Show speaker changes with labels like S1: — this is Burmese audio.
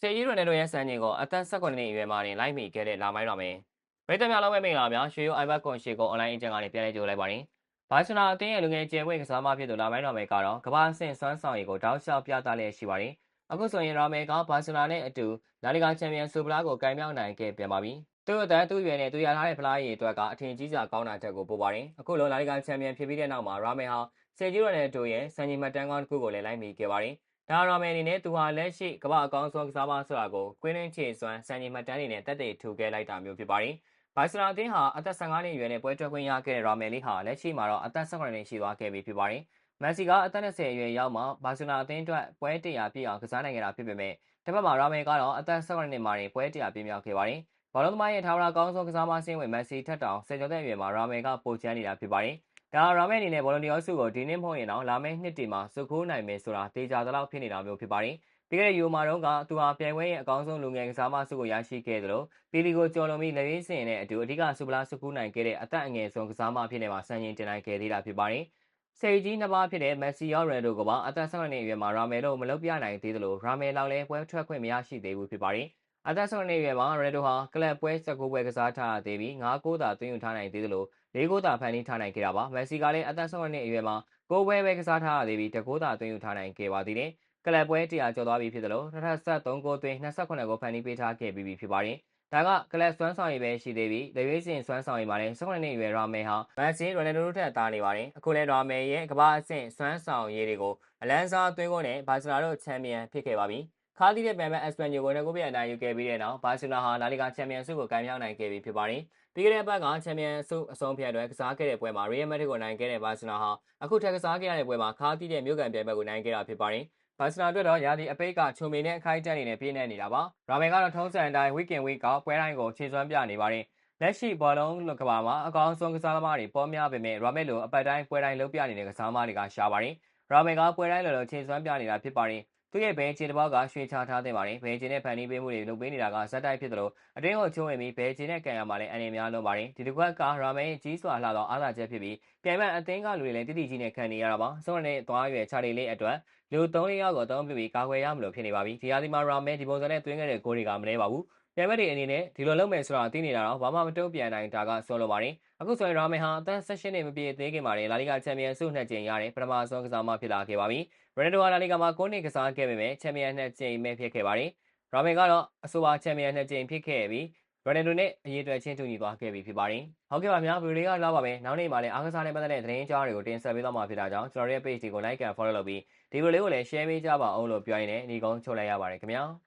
S1: စေကြီးရိုနယ်တို့ရဲ့စံချိန်ကိုအသက်18နှစ်အရွယ်မှာတင်လိုက်မိခဲ့တဲ့လာမိုင်းတော်မယ်ပရိသတ်များလုံးပဲမင်္ဂလာများရွှေရိုး iPad ကွန်ရှီကို online အကျဉ်းကနေပြန်လည်ကြိုလိုက်ပါတယ်ဘာစီနာအသင်းရဲ့လူငယ်ကျယ်ဝဲကစားမဖြစ်သူလာမိုင်းတော်မယ်ကတော့ကမ္ဘာအဆင့်စွမ်းဆောင်ရည်ကိုတောက်လျှောက်ပြသလျက်ရှိပါတယ်အခုဆိုရင်ရာမယ်ကဘာစီနာနဲ့အတူလာလီဂါချန်ပီယံဆိုပလာကိုကင်မြောက်နိုင်ခဲ့ပြန်ပါပြီသူ့အသက်သူ့ရွယ်နဲ့သူရထားတဲ့ဖလားရည်အတွက်ကအထင်ကြီးစရာကောင်းတာချက်ကိုပို့ပါတယ်အခုလုံးလာလီဂါချန်ပီယံဖြစ်ပြီးတဲ့နောက်မှာရာမယ်ဟာစေကြီးရိုနယ်တို့ရဲ့စံချိန်မှတ်တမ်းကောင်းတစ်ခုကိုလည်းလိုက်မိခဲ့ပါတယ် ဒါရာမယ်အနေနဲ့သူဟာလက်ရှိကမ္ဘာအကောင်းဆုံးကစားမဆိုတာကိုကွင်းလင်းချေစွမ်းစံချိန်မှတ်တမ်းတွေနဲ့တက်တဲ့ထူခဲ့လိုက်တာမျိုးဖြစ်ပါတယ်။ဘိုင်စနာအသင်းဟာအသက်15နှစ်အရွယ်နဲ့ပွဲထွက်ခွင့်ရခဲ့တဲ့ရာမယ်လီဟာလက်ရှိမှာတော့အသက်18နှစ်ရှိသွားခဲ့ပြီဖြစ်ပါတယ်။မက်ဆီကအသက်20အရွယ်ရောက်မှဘာစီနာအသင်းအတွက်ပွဲ100ပြည့်အောင်ကစားနိုင်ခဲ့တာဖြစ်ပေမဲ့တစ်ဖက်မှာရာမယ်ကတော့အသက်18နှစ်မှာတင်ပွဲ100ပြည့်မြောက်ခဲ့ပါတယ်။ဘောလုံးသမားရဲ့ထာဝရကောင်းဆုံးကစားမဆင်းဝင်မက်ဆီထက်တောင်ဆယ်ကျော်တဲ့အရွယ်မှာရာမယ်ကပိုချမ်းနေတာဖြစ်ပါတယ်။ ဒါရာမဲအနေနဲ့ဘောလုံးဒီယောစုကိုဒီနေ့မဟုတ်ရင်တော့လာမယ့်နှစ်တီမှာစုခိုးနိုင်မယ်ဆိုတာတေချာသလောက်ဖြစ်နေတာမျိုးဖြစ်ပါတယ်။ပြီးခဲ့တဲ့ယူမာတုန်းကသူဟာပြိုင်ပွဲရဲ့အကောင်းဆုံးလူငယ်ကစားမစုကိုရရှိခဲ့သလိုပီလီကိုကျော်လွန်ပြီးလက်ရင်းစင်နဲ့အတူအဓိကစူပလာစုခိုးနိုင်ခဲ့တဲ့အသက်အငယ်ဆုံးကစားမဖြစ်နေမှာစံချိန်တင်နိုင်ခဲ့သေးတာဖြစ်ပါတယ်။စေကြီးနှစ်ပါးဖြစ်တဲ့မက်ဆီရော်ရယ်ဒိုကပါအသက်16နှစ်အရွယ်မှာရာမယ်လို့မလုပ်ပြနိုင်သေးသလိုရာမယ်လောက်လည်းပွဲထွက်ခွင့်မရရှိသေးဘူးဖြစ်ပါတယ်။ အသက်16နှစ်အရွယ်မှာရယ်ဒိုဟာကလပ်ပွဲ19ပွဲကစားထားရသေးပြီး9-9သာသွင်းယူထားနိုင်သေးသလို၄ဂိုးသာဖန်တီးထားနိုင်ခဲ့တာပါမက်ဆီကလည်းအသက်16နှစ်အရွယ်မှာကိုပွဲပဲကစားထားရသေးပြီးတကိုးသာသွင်းယူထားနိုင်ခဲ့ပါသေးတယ်ကလပ်ပွဲ100ကျော်သွားပြီဖြစ်သလို2023ဂိုးသွင်း28ဂိုးဖန်တီးပေးထားခဲ့ပြီးဖြစ်ပါတယ်ဒါကကလပ်စွမ်းဆောင်ရည်ပဲရှိသေးပြီးလေရွေးစင်စွမ်းဆောင်ရည်မှာလည်း16နှစ်အရွယ်ရာမယ်ဟာမက်ဆီရိုနယ်ဒိုတို့ထက်သားနေပါတယ်အခုလည်းရာမယ်ရဲ့ကမ္ဘာအဆင့်စွမ်းဆောင်ရည်တွေကိုအလန်ဆာသွင်းကုန်နဲ့ဘာစီလာတို့ချန်ပီယံဖြစ်ခဲ့ပါပြီ ခါးသီးတဲ့ပြန်မဲ့အက်စပန်ညိုကိုလည်းကိုပြအနိုင်ယူခဲ့ပြီးတဲ့နောက်ဘာစီလာဟာလာလီဂါချန်ပီယံဆုကိုကမ်းမြောက်နိုင်ခဲ့ပြီဖြစ်ပါတယ်ပြီးခဲ့တဲ့ဘက်ကချန်ပီယံဆုအဆုံးဖြတ်အတွက်ကစားခဲ့တဲ့ပွဲမှာ Real Madrid ကိုနိုင်ခဲ့တဲ့ဘာစီလာဟာအခုထက်ကစားခဲ့ရတဲ့ပွဲမှာခါးသီးတဲ့မြို့ကန်ပြိုင်ပွဲကိုနိုင်ခဲ့တာဖြစ်ပါတယ်ဘာစီလာအတွက်တော့ရာသီအပိတ်ကချုံမီနဲ့အခိုက်အတန့်နေနဲ့ပြည့်နေနေတာပါ။ရာမယ်ကတော့ထုံးစံအတိုင်း weekend week ကပွဲတိုင်းကိုခြေစွမ်းပြနေပါတယ်။လက်ရှိဘောလုံးကဘာမှာအကောင်းဆုံးကစားသမားတွေပေါ်များပေမဲ့ရာမယ်လိုအပတ်တိုင်းပွဲတိုင်းလုံးပြနေတဲ့ကစားသမားတွေကရှားပါတယ်။ရာမယ်ကပွဲတိုင်းလိုလိုခြေစွမ်းပြနေတာဖြစ်ပါတယ်။ သူရဲ့ဘဲချင်တစ်ပေါက်ကရွှေချထားတဲ့ပါတယ်။ဘဲချင်နဲ့ဖန်တီးပေးမှုတွေလုပ်ပေးနေတာကဇက်တိုက်ဖြစ်တယ်လို့အတွင်းကိုချိုးဝင်ပြီးဘဲချင်နဲ့ကန်ရမှာလည်းအနေများလုံးပါတယ်။ဒီတစ်ခွက်ကရာမယ်ကြီးစွာလှသောအားသာချက်ဖြစ်ပြီးပြိုင်ပွဲအသင်းကလူတွေလည်းတိတိကြီးနဲ့ခံနေရတာပါ။ဆုံးတဲ့သွားရွယ်ချာလီလေးအတွက်လူ3လေးယောက်ကိုအသုံးပြုပြီးကာကွယ်ရမလို့ဖြစ်နေပါပြီ။ဒီဟာဒီမှာရာမယ်ဒီပုံစံနဲ့တွင်းခဲ့တဲ့ဂိုးတွေကမလဲပါဘူး။ ပြိုင်ပွဲတွေအနေနဲ့ဒီလိုလုပ်မယ်ဆိုတာသိနေတာတော့ဘာမှမတုံ့ပြန်နိုင်တာကဆိုလိုပါတယ်။အခုဆိုရင်ရာမယ်ဟာအသက်16နှစ်မပြည့်သေးခင်မှာလေလာလီဂါချန်ပီယံဆုနှစ်ကြိမ်ရတဲ့ပထမဆုံးကစားမဖြစ်လာခဲ့ပါပြီ။ရန်ဒိုဟာလာလီဂါမှာ9နှစ်ကစားခဲ့ပေမဲ့ချန်ပီယံနှစ်ကြိမ်ပဲဖြစ်ခဲ့ပါတယ်။ရာမယ်ကတော့အဆိုပါချန်ပီယံနှစ်ကြိမ်ဖြစ်ခဲ့ပြီးရန်ဒိုနဲ့အရေးအတွက်ချင်းတူညီသွားခဲ့ပြီဖြစ်ပါတယ်။ဟုတ်ကဲ့ပါဗျာဗီဒီယိုလေးကလောက်ပါပဲ။နောက်နေ့မှာလည်းအားကစားနဲ့ပတ်သက်တဲ့သတင်းကြားတွေကိုတင်ဆက်ပေးသွားမှာဖြစ်တာကြောင့်ကျွန်တော်ရဲ့ page တွေကို like and follow လုပ်ပြီးဒီဗီဒီယိုလေးကိုလည်း share ပေးကြပါအောင်လို့ပြောရင်းနဲ့ညီကုန်းချုပ်လိုက်ရပါတယ်ခင်ဗျာ။